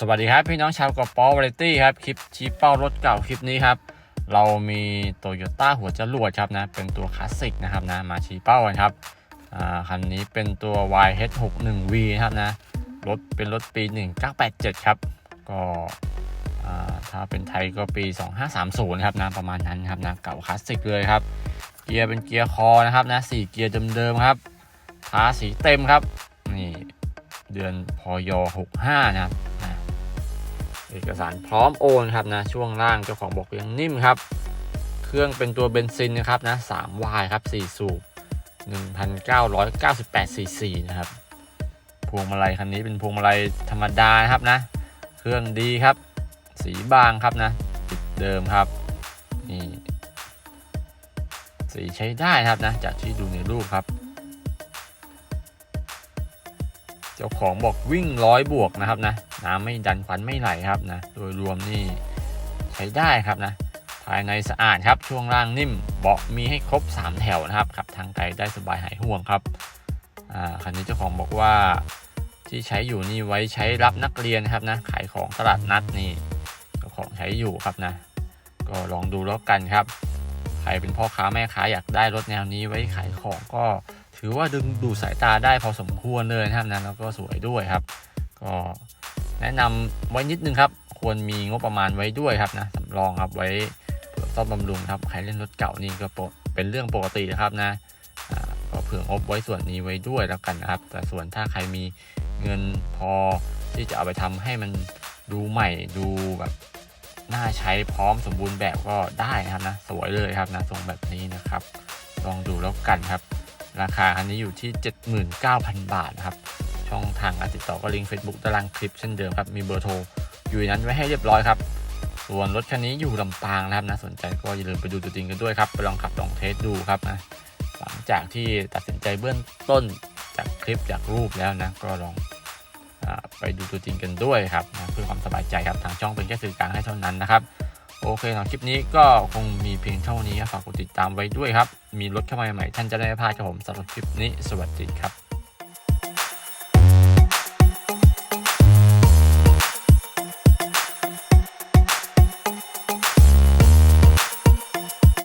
สวัสดีครับ พี่น้องชาวกระป๋อวาไรตี้ครับ คลิปชี้เป้ารถเก่าคลิปนี้ครับ เรามีโตโยต้าหัวจรวดครับนะ เป็นตัวคลาสสิกนะครับนะ มาชี้เป้ากันครับอ่าคันนี้เป็นตัว YH61V นะครับนะ รถเป็นรถปี 1987 ครับ ก็อ่าถ้าเป็นไทยก็ปี 2530 ครับนะประมาณนั้นครับนะ เก่าคลาสสิกเลยครับ เกียร์เป็นเกียร์คอนะครับนะสี่เกียร์เดิมๆครับทาสีเต็มครับ นี่เดือนพย65 นะครับอะ เอกสารพร้อมโอนครับนะช่วงล่างเจ้าของบอกยังนิ่มครับ เครื่องเป็นตัวเบนซินนะครับนะ3วายครับ4สูบ1,998ซีซีนะครับ พวงมาลัยคันนี้เป็นพวงมาลัยธรรมดานะครับนะ เครื่องดีครับ สีบางครับนะติดเดิมครับนี่สีใช้ได้ครับนะจากที่ดูในรูปครับ เจ้าของบอกวิ่งร้อยบวกนะครับนะน้ำไม่ดันควันไม่ไหลครับนะโดยรวมนี่ใช้ได้ครับนะภายในสะอาดครับช่วงล่างนิ่มเบาะมีให้ครบ 3 แถวนะครับขับทางไกลได้สบายหายห่วงครับอ่าคันนี้เจ้าของบอกว่าที่ใช้อยู่นี่ไว้ใช้รับนักเรียนครับนะขายของตลาดนัดนี่เจ้าของใช้อยู่ครับนะ ก็ลองดูแล้วกันครับ ครเป็นพ่อค้าแม่ค้าอยากได้รถแนวนี้ไว้ขายของก็ถือว่าดึงดูดสายตาได้พอสมควรเลยนะครับนะแล้วก็สวยด้วยครับ ก็แนะนำไว้นิดนึงครับ ควรมีงบประมาณไว้ด้วยครับนะสำรองครับไว้เผื่อซ่อมบำรุงครับใครเล่นรถเก่านี่ก็เป็นเรื่องปกตินะครับนะก็เผื่องบไว้ส่วนนี้ไว้ด้วยแล้วกันนะครับ แต่ส่วนถ้าใครมีเงินพอที่จะเอาไปทำให้มันดูใหม่ดูแบบ น่าใช้พร้อมสมบูรณ์แบบก็ได้นะครับนะ สวยเลยครับนะทรงแบบนี้นะครับ ลองดูแล้วกันครับ ราคาคันนี้อยู่ที่ 79,000 บาทนะครับช่องทางการติดต่อก็ลิงก์ Facebook ตารางคลิปเช่นเดิมครับมีเบอร์โทรอยู่นั้นไว้ให้เรียบร้อยครับ ส่วนรถคันนี้อยู่ลำปางนะครับนะสนใจก็อย่าลืมไปดูตัวจริงกันด้วยครับไปลองขับลองเทสดูครับนะหลังจากที่ตัดสินใจเบื้องต้นจากคลิปจากรูปแล้วนะก็ลอง ไปดูตัวจริงกันด้วยครับนะเพื่อความสบายใจครับทางช่องเป็นแค่สื่อกลางให้เท่านั้นนะครับโอเคสำหรับคลิปนี้ก็คงมีเพียงเท่านี้ฝากกดติดตามไว้ด้วยครับ มีรถเข้ามาใหม่ท่านจะได้ไม่พลาดครับผมสำหรับคลิปนี้ สวัสดีครับ